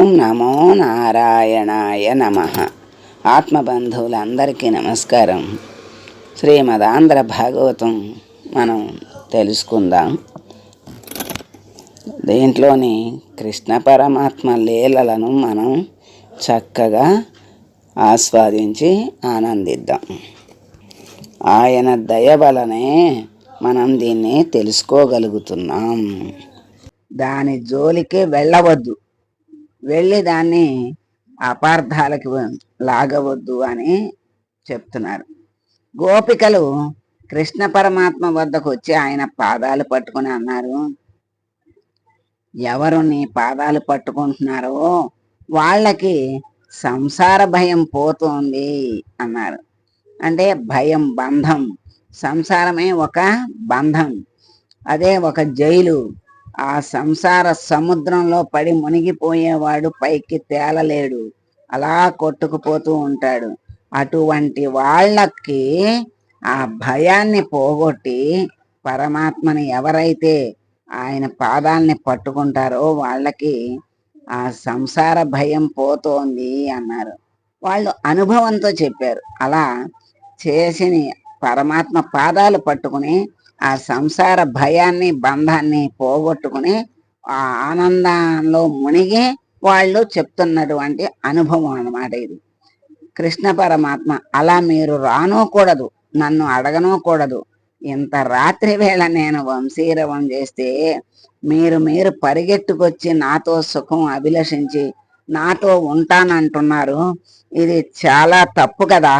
ఓం నమో నారాయణాయ నమ. ఆత్మబంధువులందరికీ నమస్కారం. శ్రీమదాంధ్ర భాగవతం మనం తెలుసుకుందాం. దీంట్లోని కృష్ణ పరమాత్మ లీలలను మనం చక్కగా ఆస్వాదించి ఆనందిద్దాం. ఆయన దయ వలనే మనం దీన్ని తెలుసుకోగలుగుతున్నాం. దాని జోలికి వెళ్ళవద్దు. వెళ్ళి దాన్ని అపార్థాలకి లాగవద్దు అని చెప్తున్నారు. గోపికలు కృష్ణ పరమాత్మ వద్దకు వచ్చి ఆయన పాదాలు పట్టుకుని అన్నారు ఎవరు నీ పాదాలు పట్టుకుంటున్నారో వాళ్ళకి సంసార భయం పోతుంది అన్నారు. అంటే భయం బంధం. సంసారమే ఒక బంధం. అదే ఒక జైలు. ఆ సంసార సముద్రంలో పడి మునిగిపోయేవాడు పైకి తేలలేడు. అలా కొట్టుకుపోతూ ఉంటాడు. అటువంటి వాళ్ళకి ఆ భయాన్ని పోగొట్టి పరమాత్మని ఎవరైతే ఆయన పాదాలని పట్టుకుంటారో వాళ్ళకి ఆ సంసార భయం పోతోంది అన్నారు. వాళ్ళు అనుభవంతో చెప్పారు. అలా చేసిన పరమాత్మ పాదాలు పట్టుకుని ఆ సంసార భయాన్ని బంధాన్ని పోగొట్టుకుని ఆ ఆనందంలో మునిగి వాళ్ళు చెప్తున్నటువంటి అనుభవం అనమాట ఇది. కృష్ణ పరమాత్మ అలా మీరు రానూకూడదు నన్ను అడగనోకూడదు. ఇంత రాత్రి వేళ నేను వంశీరవం చేస్తే మీరు మీరు పరిగెట్టుకొచ్చి నాతో సుఖం అభిలషించి నాతో ఉంటానంటున్నారు. ఇది చాలా తప్పు కదా.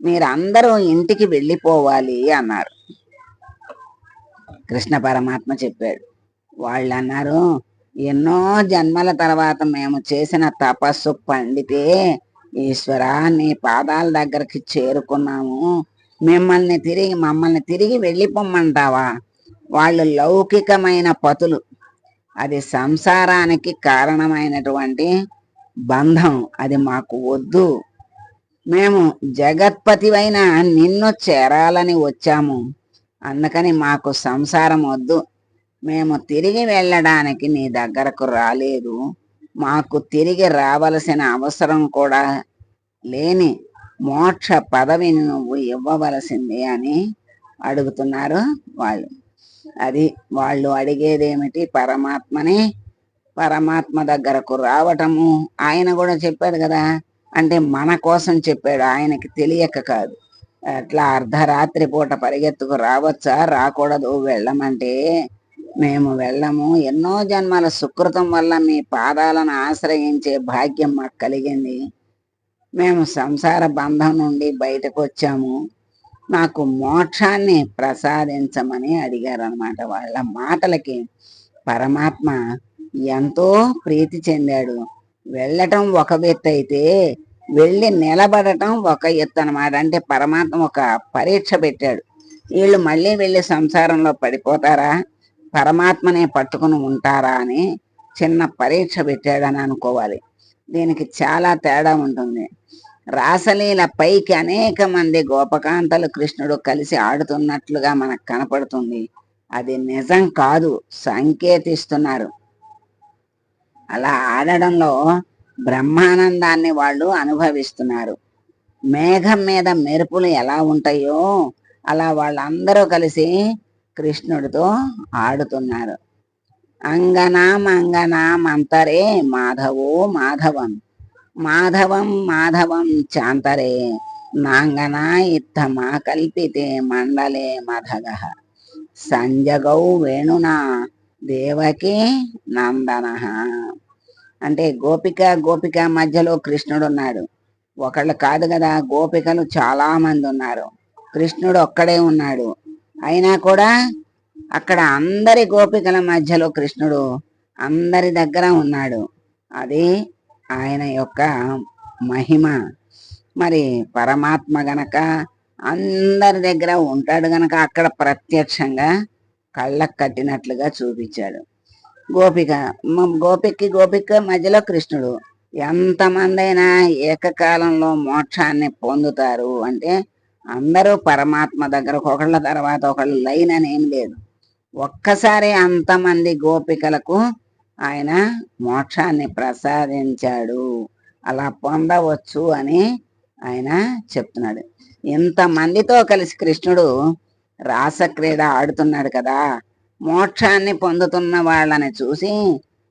మీరందరూ ఇంటికి వెళ్ళిపోవాలి అన్నారు. కృష్ణ పరమాత్మ చెప్పాడు. వాళ్ళు అన్నారు ఎన్నో జన్మల తర్వాత మేము చేసిన తపస్సు పండితే ఈశ్వర నీ పాదాల దగ్గరికి చేరుకున్నాము. మిమ్మల్ని తిరిగి మమ్మల్ని తిరిగి వెళ్ళిపోమ్మంటావా వాళ్ళు లౌకికమైన పతులు. అది సంసారానికి కారణమైనటువంటి బంధం. అది మాకు వద్దు. మేము జగత్పతివైన నిన్ను చేరాలని వచ్చాము. అందుకని మాకు సంసారం వద్దు. మేము తిరిగి వెళ్ళడానికి నీ దగ్గరకు రాలేదు. మాకు తిరిగి రావలసిన అవసరం కూడా లేని మోక్ష పదవిని నువ్వు ఇవ్వవలసింది అని అడుగుతున్నారు వాళ్ళు. అది వాళ్ళు అడిగేదేమిటి? పరమాత్మని పరమాత్మ దగ్గరకు రావటము. ఆయన కూడా చెప్పాడు కదా. అంటే మన కోసం చెప్పాడు. ఆయనకి తెలియక కాదు. అట్లా అర్ధరాత్రి పూట పరిగెత్తుకు రావచ్చా? రాకూడదు. వెళ్ళమంటే మేము వెళ్ళము. ఎన్నో జన్మల సుకృతం వల్ల మీ పాదాలను ఆశ్రయించే భాగ్యం మాకు కలిగింది. మేము సంసార బంధం నుండి బయటకు వచ్చాము నాకు మోక్షాన్ని ప్రసాదించమని అడిగారు అనమాట వాళ్ళ మాటలకి పరమాత్మ ఎంతో ప్రీతి చెందాడు. వెళ్ళటం ఒక వ్యక్తి అయితే వెళ్ళి నిలబడటం ఒక ఎత్తు అనమాట అంటే పరమాత్మ ఒక పరీక్ష పెట్టాడు. వీళ్ళు మళ్ళీ వెళ్ళి సంసారంలో పడిపోతారా? పరమాత్మనే పట్టుకుని ఉంటారా అని చిన్న పరీక్ష పెట్టాడని అనుకోవాలి. దీనికి చాలా తేడా ఉంటుంది. రాసలీల పైకి అనేక మంది గోపకాంతలు కృష్ణుడు కలిసి ఆడుతున్నట్లుగా మనకు కనపడుతుంది. అది నిజం కాదు. సంకేతిస్తున్నారు. అలా ఆడడంలో బ్రహ్మానందాన్ని వాళ్ళు అనుభవిస్తున్నారు. మేఘం మీద మెరుపులు ఎలా ఉంటాయో అలా వాళ్ళందరూ కలిసి కృష్ణుడితో ఆడుతున్నారు. అంగనాం అంగనాం అంతరే మాధవో మాధవం. మాధవం మాధవం చాంతరే. నాంగనా ఇత్తమా కల్పితే మండలే మధగ. సంజగౌ వేణునా దేవకి నందన. అంటే గోపిక గోపిక మధ్యలో కృష్ణుడు ఉన్నాడు ఒకళ్ళు కాదు కదా గోపికలు చాలా మంది ఉన్నారు. కృష్ణుడు ఒక్కడే ఉన్నాడు. అయినా కూడా అక్కడ అందరి గోపికల మధ్యలో కృష్ణుడు అందరి దగ్గర ఉన్నాడు. అది ఆయన యొక్క మహిమ. మరి పరమాత్మ గనక అందరి దగ్గర ఉంటాడు గనక అక్కడ ప్రత్యక్షంగా కళ్ళకు కట్టినట్లుగా చూపించాడు. గోపిక. గోపికి గోపిక మధ్యలో కృష్ణుడు. ఎంతమందైనా ఏకకాలంలో మోక్షాన్ని పొందుతారు అంటే అందరూ పరమాత్మ దగ్గర ఒకళ్ళ తర్వాత ఒకళ్ళు లైన్ అనేం లేదు. ఒక్కసారి అంతమంది గోపికలకు ఆయన మోక్షాన్ని ప్రసాదించాడు. అలా పొందవచ్చు అని ఆయన చెప్తున్నాడు. ఇంతమందితో కలిసి కృష్ణుడు రాసక్రీడ ఆడుతున్నాడు కదా మోక్షాన్ని పొందుతున్న వాళ్ళని చూసి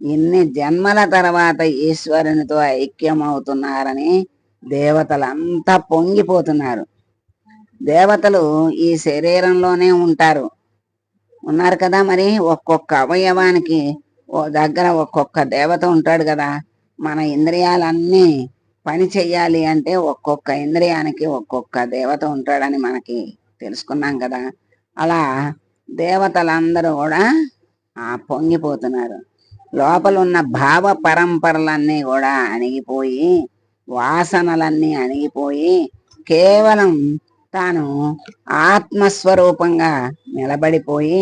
ఇన్ని జన్మల తర్వాత ఈశ్వరునితో ఐక్యమవుతున్నారని దేవతలంతా పొంగిపోతున్నారు. దేవతలు ఈ శరీరంలోనే ఉంటారు. ఉన్నారు కదా మరి? ఒక్కొక్క అవయవానికి ఓ దగ్గర ఒక్కొక్క దేవత ఉంటాడు కదా. మన ఇంద్రియాలన్నీ పని చెయ్యాలి అంటే ఒక్కొక్క ఇంద్రియానికి ఒక్కొక్క దేవత ఉంటాడని మనకి తెలుసుకున్నాం కదా. అలా దేవతలందరూ కూడా ఆ పొంగిపోతున్నారు. లోపల ఉన్న భావ పరంపరలన్నీ కూడా అణిగిపోయి వాసనలన్నీ అణిగిపోయి కేవలం తాను ఆత్మస్వరూపంగా నిలబడిపోయి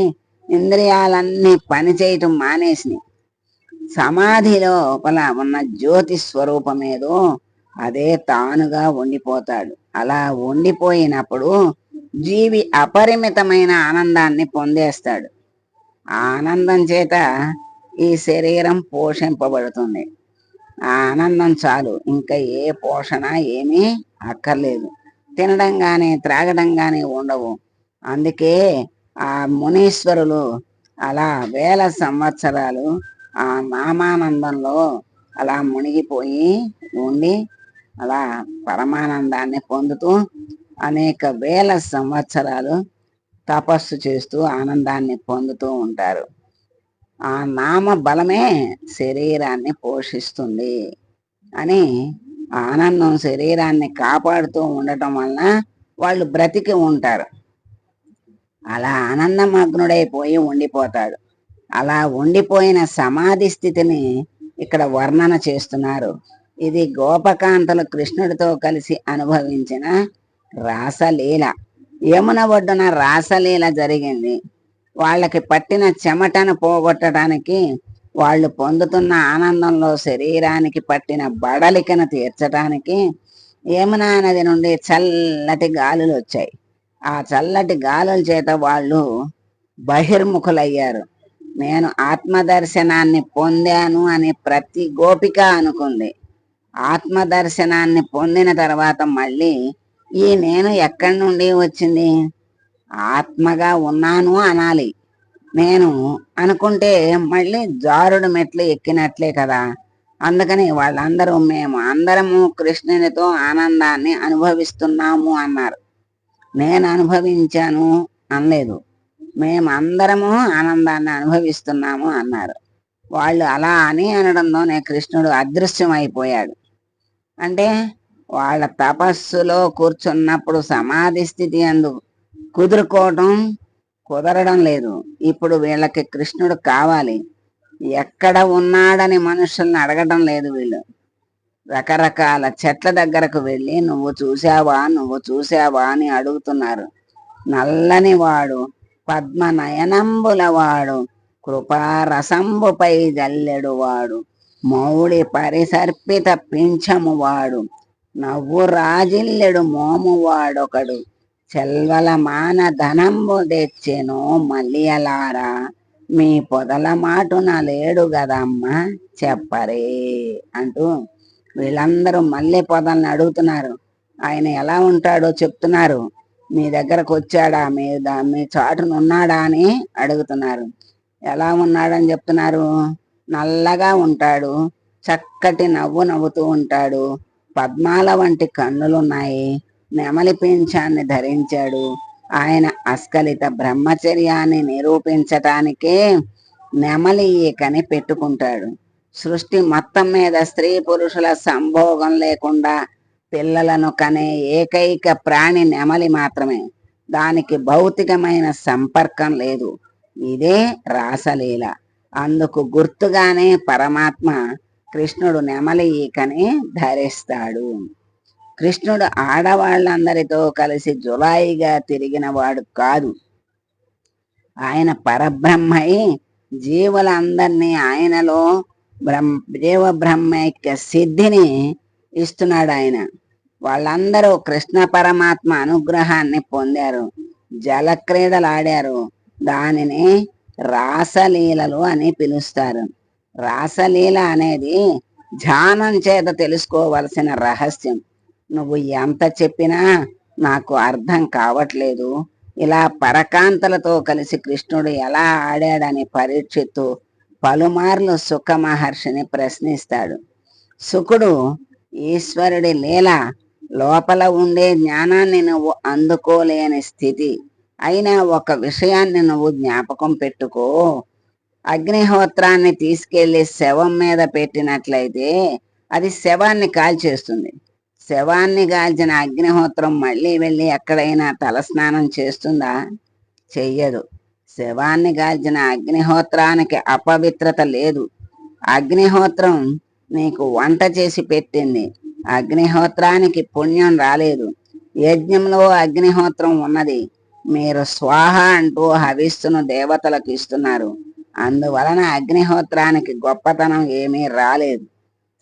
ఇంద్రియాలన్నీ పనిచేయటం మానేసినాయి సమాధి లోపల ఉన్న జ్యోతి స్వరూపం ఏదో అదే తానుగా ఉండిపోతాడు. అలా ఉండిపోయినప్పుడు జీవి అపరిమితమైన ఆనందాన్ని పొందేస్తాడు. ఆనందం చేత ఈ శరీరం పోషింపబడుతుంది. ఆ ఆనందం చాలు ఇంకా ఏ పోషణ ఏమీ అక్కర్లేదు. తినడం కానీ త్రాగడం కానీ ఉండవు. అందుకే ఆ మునీశ్వరులు అలా వేల సంవత్సరాలు ఆ నామానందంలో అలా మునిగిపోయి ఉండి అలా పరమానందాన్ని పొందుతూ అనేక వేల సంవత్సరాలు తపస్సు చేస్తూ ఆనందాన్ని పొందుతూ ఉంటారు. ఆ నామ బలమే శరీరాన్ని పోషిస్తుంది అని ఆనందం శరీరాన్ని కాపాడుతూ ఉండటం వలన వాళ్ళు బ్రతికి ఉంటారు. అలా ఆనందమగ్నుడైపోయి ఉండిపోతాడు. అలా ఉండిపోయిన సమాధి స్థితిని ఇక్కడ వర్ణన చేస్తున్నారు. ఇది గోపకాంతలు కృష్ణుడితో కలిసి అనుభవించిన రాసలీల. యమున ఒడ్డున రాసలీల జరిగింది. వాళ్ళకి పట్టిన చెమటను పోగొట్టడానికి వాళ్ళు పొందుతున్న ఆనందంలో శరీరానికి పట్టిన బడలికను తీర్చడానికి యమునా నది నుండి చల్లటి గాలులు వచ్చాయి. ఆ చల్లటి గాలుల చేత వాళ్ళు బహిర్ముఖులయ్యారు. నేను ఆత్మదర్శనాన్ని పొందాను అని ప్రతి గోపిక అనుకుంది. ఆత్మదర్శనాన్ని పొందిన తర్వాత మళ్ళీ ఈ నేను ఎక్కడి నుండి వచ్చింది? ఆత్మగా ఉన్నాను అనాలి. నేను అనుకుంటే మళ్ళీ జారుడు మెట్లు ఎక్కినట్లే కదా. అందుకని వాళ్ళందరూ మేము అందరము కృష్ణునితో ఆనందాన్ని అనుభవిస్తున్నాము అన్నారు. నేను అనుభవించాను అనలేదు. మేమందరము ఆనందాన్ని అనుభవిస్తున్నాము అన్నారు. వాళ్ళు అలా అని అనడంలోనే కృష్ణుడు అదృశ్యం అయిపోయాడు అంటే వాళ్ళ తపస్సులో కూర్చున్నప్పుడు సమాధి స్థితి అందు కుదురుకోవటం కుదరడం లేదు. ఇప్పుడు వీళ్ళకి కృష్ణుడు కావాలి. ఎక్కడ ఉన్నాడని మనుషుల్ని అడగటం లేదు వీళ్ళు. రకరకాల చెట్ల దగ్గరకు వెళ్ళి నువ్వు చూసావా నువ్వు చూసావా అని అడుగుతున్నారు. నల్లని వాడు పద్మ నయనంబుల వాడు కృపారసంబుపై జల్లెడు వాడు మౌడి పరిసర్పిత పింఛము వాడు నవ్వు రాజిల్లెడు మోమువాడొకడు. చెల్వల మాన ధనంబు తెచ్చెను మల్లియలారా. మీ పొదల మాటున లేడు కదమ్మా చెప్పరే అంటూ వీళ్ళందరూ మల్లె పొదల్ని అడుగుతున్నారు. ఆయన ఎలా ఉంటాడో చెప్తున్నారు. మీ దగ్గరకు వచ్చాడా మీ మీ చాటున ఉన్నాడా అని అడుగుతున్నారు. ఎలా ఉన్నాడని చెప్తున్నారు? నల్లగా ఉంటాడు. చక్కటి నవ్వు నవ్వుతూ ఉంటాడు. పద్మాల వంటి కన్నులున్నాయి. నెమలి పింఛాన్ని ధరించాడు. ఆయన అస్కలిత బ్రహ్మచర్యాన్ని నిరూపించటానికే నెమలి ఈకని పెట్టుకుంటాడు. సృష్టి మొత్తం మీద స్త్రీ పురుషుల సంభోగం లేకుండా పిల్లలను కనే ఏకైక ప్రాణి నెమలి మాత్రమే. దానికి భౌతికమైన సంపర్కం లేదు. ఇదే రాసలీల. అందుకు గుర్తుగానే పరమాత్మ కృష్ణుడు నెమలికని ధరిస్తాడు. కృష్ణుడు ఆడవాళ్ళందరితో కలిసి జులాయిగా తిరిగిన వాడు కాదు. ఆయన పరబ్రహ్మై జీవులందరినీ ఆయనలో బ్రహ్మ జీవ యొక్క సిద్ధిని ఇస్తున్నాడు ఆయన. వాళ్ళందరూ కృష్ణ పరమాత్మ అనుగ్రహాన్ని పొందారు. జలక్రీడలాడారు. దానిని రాసలీలలు అని పిలుస్తారు. రాసలీల అనేది ధ్యానం చేత తెలుసుకోవలసిన రహస్యం. నువ్వు ఎంత చెప్పినా నాకు అర్థం కావట్లేదు. ఇలా పరకాంతలతో కలిసి కృష్ణుడు ఎలా ఆడాడని పరీక్షిత్తు పలుమార్లు సుఖ మహర్షిని ప్రశ్నిస్తాడు. సుఖుడు ఈశ్వరుడి లీల లోపల ఉండే జ్ఞానాన్ని నువ్వు అందుకోలేని స్థితి. అయినా ఒక విషయాన్ని నువ్వు జ్ఞాపకం పెట్టుకో. అగ్నిహోత్రాన్ని తీసుకెళ్ళి శవం మీద పెట్టినట్లయితే అది శవాన్ని కాల్చేస్తుంది. శవాన్ని కాల్చిన అగ్నిహోత్రం మళ్ళీ వెళ్ళి ఎక్కడైనా తలస్నానం చేస్తుందా? చెయ్యదు. శవాన్ని కాల్చిన అగ్నిహోత్రానికి అపవిత్రత లేదు. అగ్నిహోత్రం నీకు వంట చేసి పెట్టింది. అగ్నిహోత్రానికి పుణ్యం రాలేదు. యజ్ఞంలో అగ్నిహోత్రం ఉన్నది. మీరు స్వాహ అంటూ హవిస్సును దేవతలకు ఇస్తున్నారు. అందువలన అగ్నిహోత్రానికి గొప్పతనం ఏమీ రాలేదు.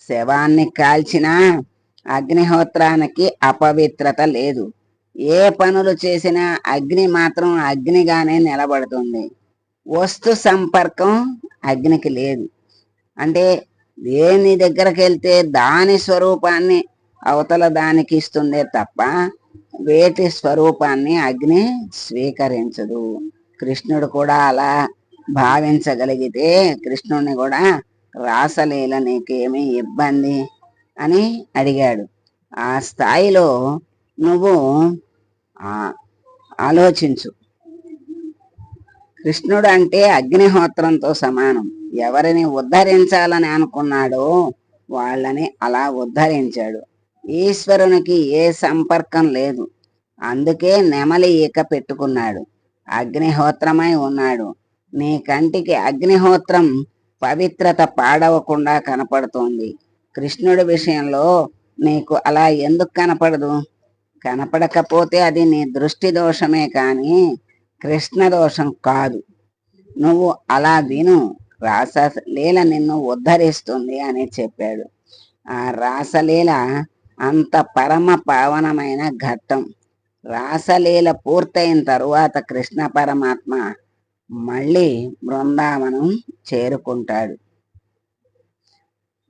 శవాన్ని కాల్చినా అగ్నిహోత్రానికి అపవిత్రత లేదు. ఏ పనులు చేసినా అగ్ని మాత్రం అగ్నిగానే నిలబడుతుంది. వస్తు సంపర్కం అగ్నికి లేదు. అంటే దేని దగ్గరకు వెళ్తే దాని స్వరూపాన్ని అవతల దానికి ఇస్తుందే తప్ప వేటి స్వరూపాన్ని అగ్ని స్వీకరించదు. కృష్ణుడు కూడా అలా భావించగలిగితే కృష్ణుడిని కూడా రాసలీల నీకేమీ ఇబ్బంది అని అడిగాడు. ఆ స్థాయిలో నువ్వు ఆలోచించు. కృష్ణుడు అంటే అగ్నిహోత్రంతో సమానం. ఎవరిని ఉద్ధరించాలని అనుకున్నాడో వాళ్ళని అలా ఉద్ధరించాడు. ఈశ్వరునికి ఏ సంపర్కం లేదు. అందుకే నెమలి ఈక పెట్టుకున్నాడు. అగ్నిహోత్రమై ఉన్నాడు. నీ కంటికి అగ్నిహోత్రం పవిత్రత పాడవకుండా కనపడుతోంది. కృష్ణుడి విషయంలో నీకు అలా ఎందుకు కనపడదు? కనపడకపోతే అది నీ దృష్టి దోషమే కానీ కృష్ణ దోషం కాదు. నువ్వు అలా విను. రాసలీల నిన్ను ఉద్ధరిస్తుంది అని చెప్పాడు. ఆ రాసలీల అంత పరమ పావనమైన ఘట్టం. రాసలీల పూర్తయిన తరువాత కృష్ణ పరమాత్మ మళ్ళీ బృందావనం చేరుకుంటాడు.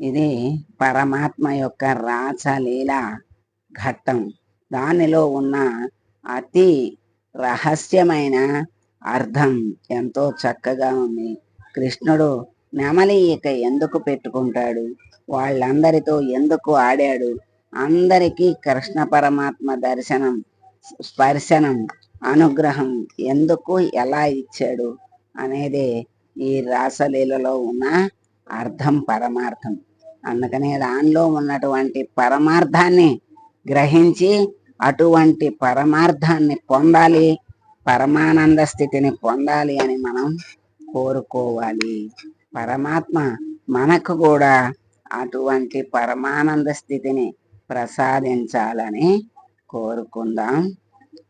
ఇది పరమాత్మ యొక్క రాచలీల ఘట్టం. దానిలో ఉన్న అతి రహస్యమైన అర్థం ఎంతో చక్కగా ఉంది. కృష్ణుడు నెమలి ఇక ఎందుకు పెట్టుకుంటాడు? వాళ్ళందరితో ఎందుకు ఆడాడు? అందరికీ కృష్ణ పరమాత్మ దర్శనం స్పర్శనం అనుగ్రహం ఎందుకు ఎలా ఇచ్చాడు అనేది ఈ రాసలీలలో ఉన్న అర్థం పరమార్థం. అందుకనే దానిలో ఉన్నటువంటి పరమార్థాన్ని గ్రహించి అటువంటి పరమార్థాన్ని పొందాలి పరమానంద స్థితిని పొందాలి అని మనం కోరుకోవాలి. పరమాత్మ మనకు కూడా అటువంటి పరమానంద స్థితిని ప్రసాదించాలని కోరుకుందాం.